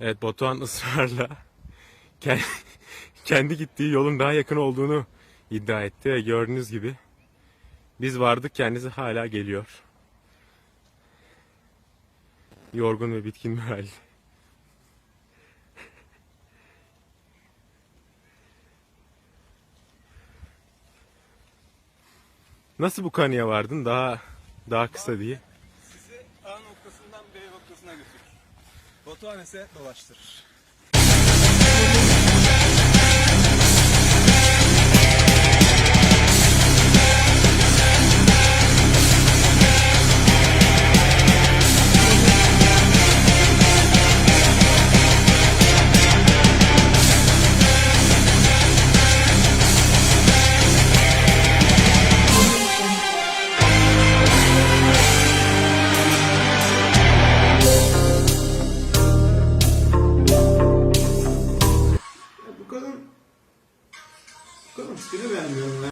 Evet Batuhan ısrarla ke- kendi gittiği yolun daha yakın olduğunu iddia etti ve gördüğünüz gibi biz vardık kendisi hala geliyor. Yorgun ve bitkin bir hal. Nasıl bu kanıya vardın? Daha daha kısa diye. Sizi A noktasından B noktasına götürür. Batuhan ise dolaştırır. Kadın kadın tipini beğenmiyorum ben.